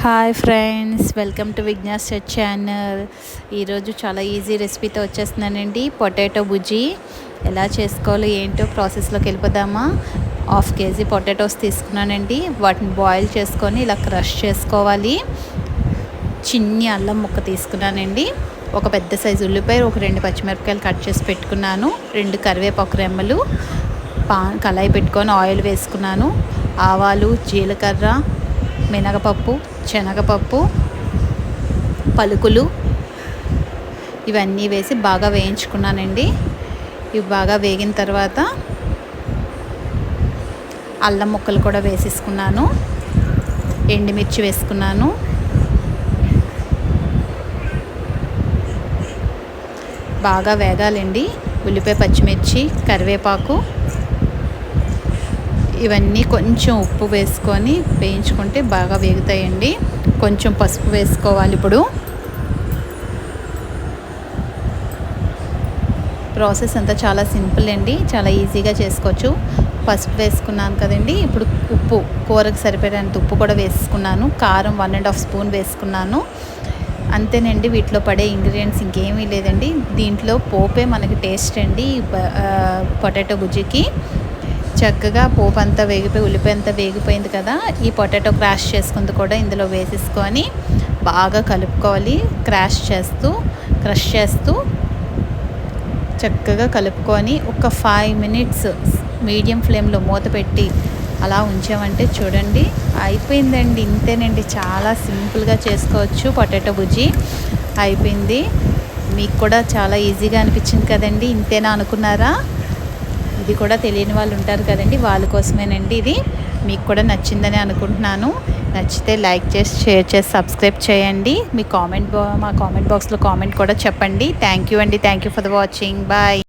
Hi friends welcome to Vignas channel ఈరోజు చాలా easy రెసిపీతో వచ్చేస్తున్నానండి పొటాటో బుజ్జి ఎలా చేసుకోవాలో ఏంటో ప్రాసెస్లోకి వెళ్ళిపోదామా? హాఫ్ కేజీ పొటాటోస్ తీసుకున్నానండి. వాటిని బాయిల్ చేసుకొని ఇలా క్రష్ చేసుకోవాలి. చిన్ని అల్లం ముక్క తీసుకున్నానండి. ఒక పెద్ద సైజు ఉల్లిపాయ ఒక రెండు పచ్చిమిరపకాయలు కట్ చేసి పెట్టుకున్నాను. రెండు కరివేపాకు రెమ్మలు పా కళాయి పెట్టుకొని ఆయిల్ వేసుకున్నాను. ఆవాలు జీలకర్ర మినగపప్పు శనగపప్పు పలుకులు ఇవన్నీ వేసి బాగా వేయించుకున్నానండి. ఇవి బాగా వేగిన తర్వాత అల్లం ముక్కలు కూడా వేసేసుకున్నాను. ఎండుమిర్చి వేసుకున్నాను. బాగా వేగాలండి. ఉల్లిపాయ పచ్చిమిర్చి కరివేపాకు ఇవన్నీ కొంచెం ఉప్పు వేసుకొని వేయించుకుంటే బాగా వేగుతాయండి. కొంచెం పసుపు వేసుకోవాలి ఇప్పుడు. ప్రాసెస్ అంతా చాలా సింపుల్ అండి. చాలా ఈజీగా చేసుకోవచ్చు. పసుపు వేసుకున్నాను కదండి. ఇప్పుడు ఉప్పు కూరకు సరిపడేంత ఉప్పు కూడా వేసుకున్నాను. కారం వన్ అండ్ హాఫ్ స్పూన్ వేసుకున్నాను. అంతేనండి వీటిలో పడే ఇంగ్రీడియంట్స్ ఇంకేమీ లేదండి. దీంట్లో పోపే మనకి టేస్ట్ అండి పొటాటో గుజ్జికి. చక్కగా పోపు అంతా వేగిపోయి ఉల్లిపాయ అంతా వేగిపోయింది కదా ఈ పొటాటో క్రాష్ చేసుకుంది కూడా ఇందులో వేసేసుకొని బాగా కలుపుకోవాలి. క్రాష్ చేస్తూ క్రష్ చేస్తూ చక్కగా కలుపుకొని ఒక ఫైవ్ మినిట్స్ మీడియం ఫ్లేమ్లో మూత పెట్టి అలా ఉంచామంటే చూడండి అయిపోయిందండి ఇంతేనండి. చాలా సింపుల్గా చేసుకోవచ్చు పొటాటో బుజ్జి. అయిపోయింది. మీకు కూడా చాలా ఈజీగా అనిపించింది కదండి. ఇంతేనా అనుకున్నారా? ఇది కూడా తెలియని వాళ్ళు ఉంటారు కదండి వాళ్ళ కోసమేనండి ఇది. మీకు కూడా నచ్చిందని అనుకుంటున్నాను. నచ్చితే లైక్ చేసి షేర్ చేసి సబ్స్క్రైబ్ చేయండి. మీ కామెంట్ మా కామెంట్ బాక్స్లో కామెంట్ కూడా చెప్పండి. థ్యాంక్ యూ అండి. Thank you for the watching. Bye.